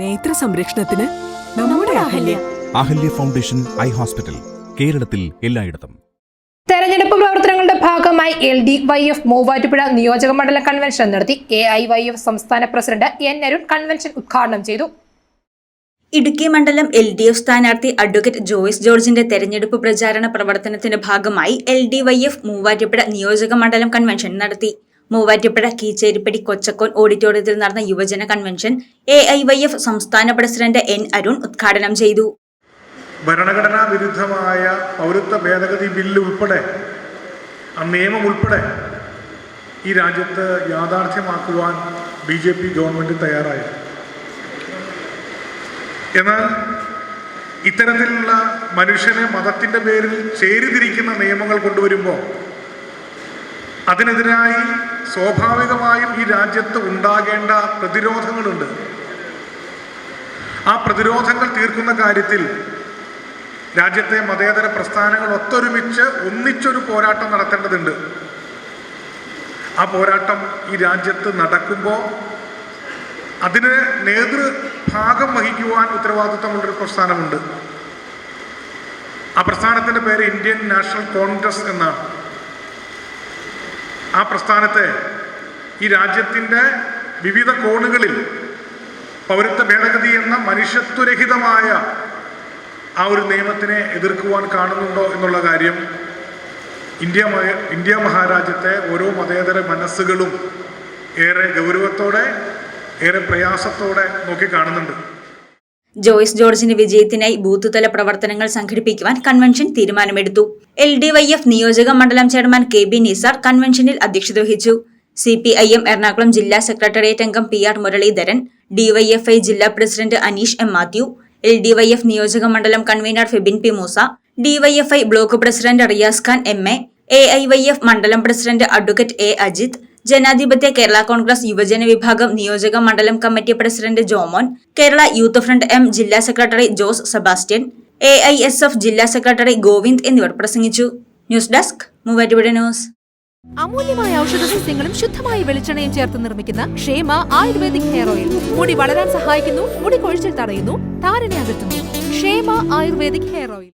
നേത്ര സംരക്ഷണത്തിന് നമ്മുടെ Ahalya. Ahalya. Foundation eye hospital കേരളത്തിൽ എല്ലായിടത്തും. തെരഞ്ഞെടുപ്പ് പ്രവർത്തനങ്ങളുടെ ഭാഗമായി L D Y F Muvattupuzha നിയോജക മണ്ഡല കൺവെൻഷൻ നടത്തി എ ഐ വൈ എഫ് സംസ്ഥാന പ്രസിഡന്റ് എൻ അരുൺ കൺവെൻഷൻ ഉദ്ഘാടനം ചെയ്തു. ഇടുക്കി മണ്ഡലം എൽ ഡി എഫ് സ്ഥാനാർത്ഥി അഡ്വക്കേറ്റ് ജോയിസ് ജോർജിന്റെ തെരഞ്ഞെടുപ്പ് പ്രചാരണ പ്രവർത്തനത്തിന്റെ ഭാഗമായി L D Y F Muvattupuzha നിയോജക മണ്ഡലം കൺവെൻഷൻ നടത്തി. മൂവാറ്റുപുഴ കീച്ചേരിപ്പടി കൊച്ചക്കോൻ ഓഡിറ്റോറിയത്തിൽ നടന്ന യുവജന convention A I Y F സംസ്ഥാന പ്രസിഡന്റ് എൻ അരുൺ ഉദ്ഘാടനം ചെയ്തു. ഭരണഘടനാ വിരുദ്ധമായ പൗരത്വ ഭേദഗതി ബില്ല് ഉൾപ്പെടെ ആ നിയമം ഉൾപ്പെടെ ഈ രാജ്യത്ത് യാഥാർത്ഥ്യമാക്കുവാൻ ബി ജെ പി ഗവൺമെന്റ് തയ്യാറായി. എന്നാൽ ഇത്തരത്തിലുള്ള മനുഷ്യനെ മതത്തിന്റെ പേരിൽ ചേരിതിരിക്കുന്ന നിയമങ്ങൾ കൊണ്ടുവരുമ്പോൾ അതിനെതിരായി സ്വാഭാവികമായും ഈ രാജ്യത്ത് ഉണ്ടാകേണ്ട പ്രതിരോധങ്ങളുണ്ട്. ആ പ്രതിരോധങ്ങൾ തീർക്കുന്ന കാര്യത്തിൽ രാജ്യത്തെ മതേതര പ്രസ്ഥാനങ്ങൾ ഒത്തൊരുമിച്ച് ഒന്നിച്ചൊരു പോരാട്ടം നടത്തേണ്ടതുണ്ട്. ആ പോരാട്ടം ഈ രാജ്യത്ത് നടക്കുമ്പോൾ അതിന് നേതൃഭാഗം വഹിക്കുവാൻ ഉത്തരവാദിത്തമുള്ളൊരു പ്രസ്ഥാനമുണ്ട്. ആ പ്രസ്ഥാനത്തിന്റെ പേര് ഇന്ത്യൻ നാഷണൽ കോൺഗ്രസ് എന്നാണ്. ആ പ്രസ്ഥാനത്തെ ഈ രാജ്യത്തിന്റെ വിവിധ കോണുകളിൽ പൗരത്വ ഭേദഗതി എന്ന മനുഷ്യത്വരഹിതമായ ആ ഒരു നിയമത്തിനെ എതിർക്കുവാൻ കാണുന്നുണ്ടോ എന്നുള്ള കാര്യം ഇന്ത്യ ഇന്ത്യ മഹാരാജ്യത്തെ ഓരോ മതേതര മനസ്സുകളും ഏറെ ഗൗരവത്തോടെ ഏറെ പ്രയാസത്തോടെ നോക്കിക്കാണുന്നുണ്ട് ജോയ്സ് ജോർജിന്റെ വിജയത്തിനായി ബൂത്തുതല പ്രവർത്തനങ്ങൾ സംഘടിപ്പിക്കുവാൻ കൺവെൻഷൻ തീരുമാനമെടുത്തു. എൽ ഡി വൈ എഫ് നിയോജക മണ്ഡലം ചെയർമാൻ കെ ബി നിസാർ കൺവെൻഷനിൽ അധ്യക്ഷത വഹിച്ചു. C P I M Ernakulam ജില്ലാ സെക്രട്ടേറിയറ്റ് അംഗം പി ആർ മുരളീധരൻ ഡിവൈഎഫ്ഐ ജില്ലാ president Aneesh M Mathew L D Y F നിയോജക മണ്ഡലം convenor Febin P Moosa DYFI block president Riyas Khan M A A I Y F മണ്ഡലം president advocate A Ajith ജനാധിപത്യ കേരള കോൺഗ്രസ് യുവജന വിഭാഗം നിയോജക മണ്ഡലം committee president Jomon Kerala youth front M ജില്ലാ secretary Jose Sebastian A I S F ജില്ലാ secretary Govind എന്നിവർ പ്രസംഗിച്ചു. News desk Muvattupuzha news. അമൂല്യമായ ഔഷധ സസ്യങ്ങളും ശുദ്ധമായ വെളിച്ചെണ്ണയും ചേർത്ത് നിർമ്മിക്കുന്ന ക്ഷേമ ആയുർവേദിക് ഹെയർ ഓയിൽ. മുടി വളരാൻ സഹായിക്കുന്നു മുടി കൊഴിച്ചിൽ തടയുന്നു താരനെ അകറ്റുന്നു. ക്ഷേമ ആയുർവേദിക് ഹെയർ ഓയിൽ.